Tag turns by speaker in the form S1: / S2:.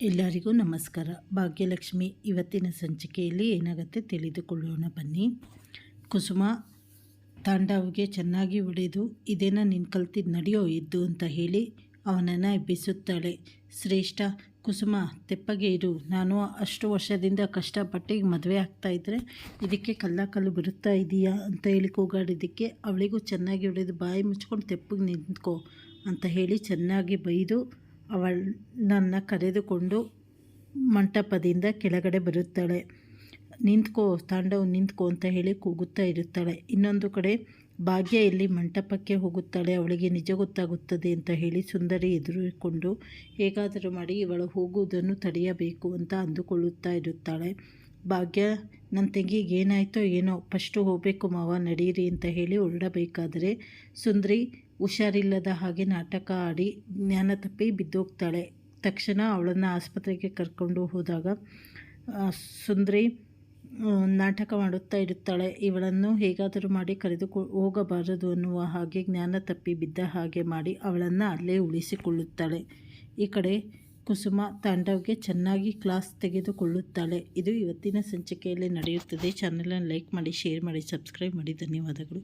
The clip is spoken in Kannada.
S1: ಎಲ್ಲರಿಗೂ ನಮಸ್ಕಾರ. ಭಾಗ್ಯಲಕ್ಷ್ಮಿ ಇವತ್ತಿನ ಸಂಚಿಕೆಯಲ್ಲಿ ಏನಾಗುತ್ತೆ ತಿಳಿದುಕೊಳ್ಳೋಣ ಬನ್ನಿ. ಕುಸುಮ ತಾಂಡವ್ಗೆ ಚೆನ್ನಾಗಿ ಹೊಡೆದು ಇದೇನ ನಿನ್ನ ಕಲ್ತಿದ್ದು ನಡೆಯೋ ಇದ್ದು ಅಂತ ಹೇಳಿ ಅವನನ್ನು ಎಬ್ಬಿಸುತ್ತಾಳೆ. ಶ್ರೇಷ್ಠ, ಕುಸುಮ, ತೆಪ್ಪಗೆ ಇರು. ನಾನು ಅಷ್ಟು ವರ್ಷದಿಂದ ಕಷ್ಟಪಟ್ಟು ಈಗ ಮದುವೆ ಆಗ್ತಾಯಿದ್ರೆ ಇದಕ್ಕೆ ಕಲ್ಲ ಬರುತ್ತಾ ಇದೆಯಾ ಅಂತ ಹೇಳಿ ಕೂಗಾಡಿದ್ದಕ್ಕೆ ಅವಳಿಗೂ ಚೆನ್ನಾಗಿ ಹೊಡೆದು ಬಾಯಿ ಮುಚ್ಕೊಂಡು ತೆಪ್ಪಗೆ ನಿಂತ್ಕೋ ಅಂತ ಹೇಳಿ ಚೆನ್ನಾಗಿ ಬೈದು ಅವಳನ್ನು ಕರೆದುಕೊಂಡು ಮಂಟಪದಿಂದ ಕೆಳಗಡೆ ಬರುತ್ತಾಳೆ. ನಿಂತ್ಕೋ, ತಾಂಡವ್ ನಿಂತ್ಕೋ ಅಂತ ಹೇಳಿ ಕೂಗುತ್ತಾ ಇರುತ್ತಾಳೆ. ಇನ್ನೊಂದು ಕಡೆ ಭಾಗ್ಯ ಇಲ್ಲಿ ಮಂಟಪಕ್ಕೆ ಹೋಗುತ್ತಾಳೆ. ಅವಳಿಗೆ ನಿಜ ಗೊತ್ತಾಗುತ್ತದೆ ಅಂತ ಹೇಳಿ ಸುಂದರಿ ಎದುರುಕೊಂಡು ಹೇಗಾದರೂ ಮಾಡಿ ಇವಳು ಹೋಗುವುದನ್ನು ತಡೆಯಬೇಕು ಅಂತ ಅಂದುಕೊಳ್ಳುತ್ತಾ ಇರುತ್ತಾಳೆ. ಭಾಗ್ಯ, ನನ್ನ ತಂಗಿಗೆ ಏನಾಯಿತೋ ಏನೋ, ಫಸ್ಟು ಹೋಗಬೇಕು ಮಾವ, ನಡೀರಿ ಅಂತ ಹೇಳಿ ಹೊರಡಬೇಕಾದರೆ ಸುಂದರಿ ಹುಷಾರಿಲ್ಲದ ಹಾಗೆ ನಾಟಕ ಆಡಿ ಜ್ಞಾನ ತಪ್ಪಿ ಬಿದ್ದೋಗ್ತಾಳೆ. ತಕ್ಷಣ ಅವಳನ್ನು ಆಸ್ಪತ್ರೆಗೆ ಕರ್ಕೊಂಡು ಹೋದಾಗ ಸುಂದರಿ ನಾಟಕ ಮಾಡುತ್ತಾ ಇರುತ್ತಾಳೆ. ಇವಳನ್ನು ಹೇಗಾದರೂ ಮಾಡಿ ಕರೆದುಕೊ, ಹೋಗಬಾರದು ಅನ್ನುವ ಹಾಗೆ ಜ್ಞಾನ ತಪ್ಪಿ ಬಿದ್ದ ಹಾಗೆ ಮಾಡಿ ಅವಳನ್ನು ಅಲ್ಲೇ ಉಳಿಸಿಕೊಳ್ಳುತ್ತಾಳೆ. ಈ ಕಡೆ ಕುಸುಮ ತಾಂಡವ್ಗೆ ಚೆನ್ನಾಗಿ ಕ್ಲಾಸ್ ತೆಗೆದುಕೊಳ್ಳುತ್ತಾಳೆ. ಇದು ಇವತ್ತಿನ ಸಂಚಿಕೆಯಲ್ಲಿ ನಡೆಯುತ್ತದೆ. ಚಾನಲನ್ನು ಲೈಕ್ ಮಾಡಿ, ಶೇರ್ ಮಾಡಿ, ಸಬ್ಸ್ಕ್ರೈಬ್ ಮಾಡಿ. ಧನ್ಯವಾದಗಳು.